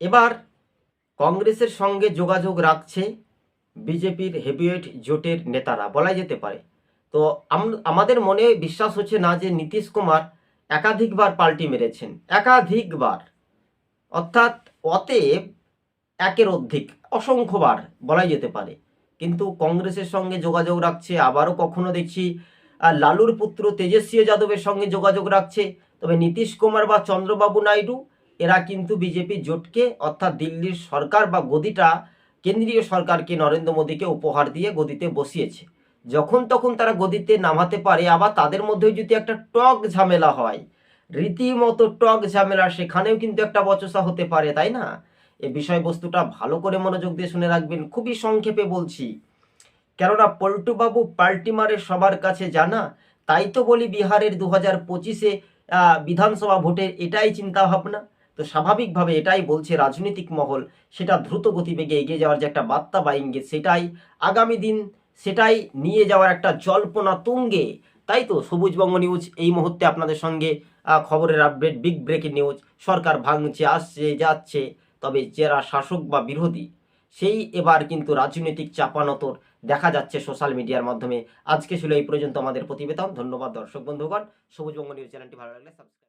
এবার কংগ্রেসের সঙ্গে যোগাযোগ রাখছে বিজেপির হেভিওয়েট জোটের নেতারা বলা যেতে পারে। তো আমাদের মনে বিশ্বাস হচ্ছে না যে নীতিশ কুমার একাধিকবার পাল্টি মেরেছেন, একাধিকবার। অর্থাৎ অতএব একের অধিক অসংখ্যবার, বলাই যেতে পারে। কিন্তু কংগ্রেসের সঙ্গে যোগাযোগ রাখছে, আবারও কখনো দেখছি লালুর পুত্র তেজস্বী যাদবের সঙ্গে যোগাযোগ রাখছে। তবে নীতিশ কুমার বা চন্দ্রবাবু নাইডু এরা কিন্তু বিজেপি জোটকে, অর্থাৎ দিল্লির সরকার বা গদিটা কেন্দ্রীয় সরকারকে নরেন্দ্র মোদীকে উপহার দিয়ে গদিতে বসিয়েছে। যখন তখন তারা গদিতে নামাতে পারে, আবার তাদের মধ্যেও যদি একটা টক ঝামেলা হয়, রীতিমতো টক ঝামেলা, সেখানেও কিন্তু একটা বচসা হতে পারে, তাই না? এই বিষয়বস্তুটা ভালো করে মনোযোগ দিয়ে শুনে রাখবেন। খুবই সংক্ষেপে বলছি। কেননা পল্টুবাবু পাল্টিমারে সবার কাছে জানা, তাই তো বলি বিহারের দু হাজার পঁচিশে বিধানসভা ভোটের এটাই চিন্তা ভাবনা তো স্বাভাবিকভাবে এটাই বলছে রাজনৈতিক মহল। সেটা দ্রুত গতিবেগে এগিয়ে যাওয়ার যে একটা বার্তা বা ইঙ্গিত, সেটাই আগামী দিন সেটাই নিয়ে যাওয়ার একটা জল্পনা তুঙ্গে। তাই তো? সবুজবঙ্গ নিউজ এই মুহূর্তে আপনাদের সঙ্গে খবরের আপডেট, বিগ ব্রেকিং নিউজ। সরকার ভাঙছে আসছে, যাচ্ছে, তবে যারা শাসক বা বিরোধী, সেই এবার কিন্তু রাজনৈতিক চাপানতর দেখা যাচ্ছে সোশ্যাল মিডিয়ার মাধ্যমে। আজকে ছিল এই পর্যন্ত আমাদের প্রতিবেদন। ধন্যবাদ দর্শক বন্ধুগণ। সবুজবঙ্গ নিউজ চ্যানেলটি ভালো লাগলে সাবস্ক্রাইব